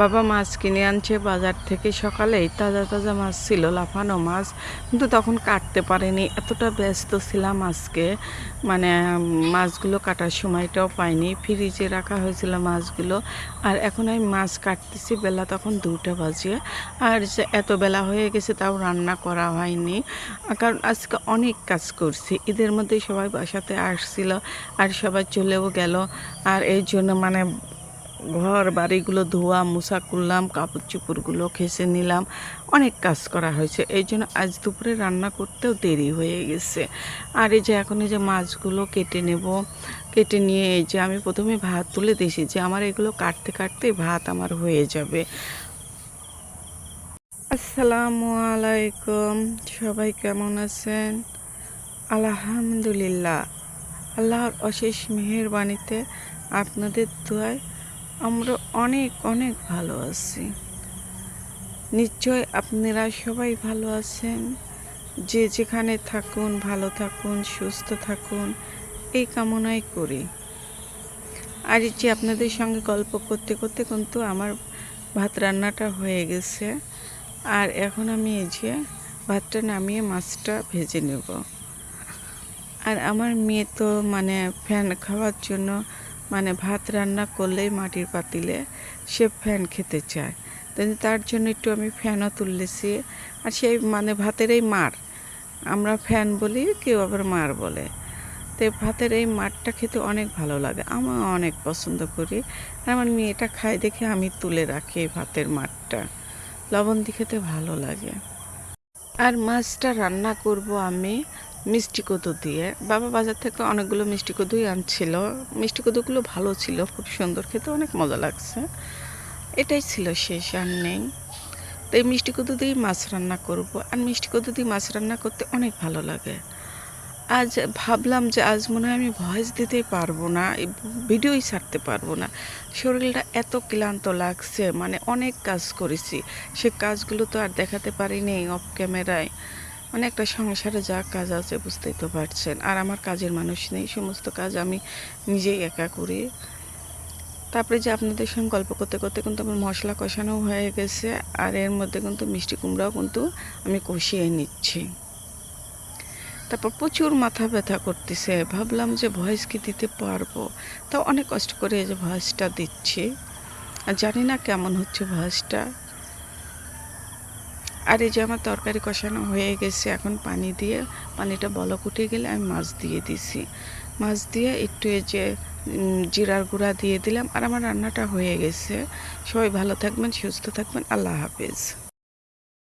বাবা মাছ কিনে আনছে বাজার থেকে সকালেই, তাজা তাজা মাছ ছিল, লাফানো মাছ, কিন্তু তখন কাটতে পারিনি। এতটা ব্যস্ত ছিলাম আজকে মানে মাছগুলো কাটার সময়টাও পাইনি। ফ্রিজে রাখা হয়েছিল মাছগুলো, আর এখন আমি মাছ কাটতেছি, বেলা তখন দুটা বাজে। আর এত বেলা হয়ে গেছে, তাও রান্না করা হয়নি। কারণ আজকে অনেক কাজ করছি। ঈদের মধ্যে সবাই বাসাতে আসছিল, আর সবাই চলেও গেল। আর এই জন্য মানে ঘর, বাড়িগুলো ধোয়া, মোছা করলাম কাপড় চোপড়গুলো খেসে নিলাম। অনেক কাজ করা হয়েছে। এই জন্য আজ দুপুরে রান্না করতেও দেরি হয়ে গেছে। আর এই যে এখন এই যে মাছগুলো কেটে নেব, কেটে নিয়ে এই যে আমি প্রথমে ভাত তুলে দিয়েছি যে আমার এগুলো কাটতে কাটতে ভাত আমার হয়ে যাবে। আসসালামু আলাইকুম। সবাই কেমন আছেন? আলহামদুলিল্লাহ। আল্লাহর অশেষ মেহেরবানিতে আপনাদের দোয়ায় আমরা অনেক অনেক ভালো আছি। নিশ্চয় আপনারা সবাই ভালো আছেন। যে যেখানে থাকুন, ভালো থাকুন, সুস্থ থাকুন, এই কামনাই করি। আর যে আপনাদের সঙ্গে গল্প করতে করতে কিন্তু আমার ভাত রান্নাটা হয়ে গেছে। আর এখন আমি এই যে ভাতটা নামিয়ে মাছটা ভেজে নেব। আর আমার মেয়ে তো মানে ফ্যান খাওয়ার জন্য মানে ভাত রান্না করলেই মাটির পাতিলে সে ফ্যান খেতে চায়। তার জন্য একটু আমি ফ্যানও তুললেছি। আর সেই মানে ভাতের এই মার, আমরা ফ্যান বলি, কেউ আবার মার বলে। তো ভাতের এই মারটা খেতে অনেক ভালো লাগে, আমার অনেক পছন্দ করি। আমার মেয়েটা খায় দেখে আমি তুলে রাখি এই ভাতের মারটা। লবণ দিয়ে খেতে ভালো লাগে। আর মাছটা রান্না করব আমি। মিষ্টি কদু দিয়ে। বাবা বাজার থেকে অনেকগুলো মিষ্টি কদুই আনছিল। মিষ্টি কদুগুলো ভালো ছিল, খুব সুন্দর, খেতে অনেক মজা লাগছে। এটাই ছিল শেষ আর নেই। তো এই মিষ্টি কদু দিয়েই মাছ রান্না করব। আর মিষ্টি কদু দিয়ে মাছ রান্না করতে অনেক ভালো লাগে। আজ ভাবলাম যে আজ মনে হয় আমি ভয়েস দিতেই পারব না ভিডিওই ছাড়তে পারব না। শরীরটা এত ক্লান্ত লাগছে মানে অনেক কাজ করেছি। সে কাজগুলো তো আর দেখাতে পারিনি অফ ক্যামেরায় মানে একটা সংসারে যা কাজ আছে বুঝতেই তো পারছেন। আর আমার কাজের মানুষ নেই, সমস্ত কাজ আমি নিজেই একা করি। তারপরে যে আপনাদের সঙ্গে গল্প করতে করতে কিন্তু আমার মশলা কষানো হয়ে গেছে, আর এর মধ্যে কিন্তু মিষ্টি কুমড়াও কিন্তু আমি কষিয়ে নিচ্ছি। তারপর প্রচুর মাথা ব্যথা করতেছে, ভাবলাম যে ভয়েস কি দিতে পারব? তাও অনেক কষ্ট করে এই যে ভয়েসটা দিচ্ছি। আর জানি না কেমন হচ্ছে ভয়েসটা। আর এই যে আমার তরকারি কষানো হয়ে গেছে, এখন পানি দিয়ে, পানিটা বলক উঠে গেলে আমি মাছ দিয়ে দিছি। মাছ দিয়ে একটু এই যে জিরার গুঁড়া দিয়ে দিলাম আর আমার রান্নাটা হয়ে গেছে। সবাই ভালো থাকবেন, সুস্থ থাকবেন, আল্লাহ হাফেজ।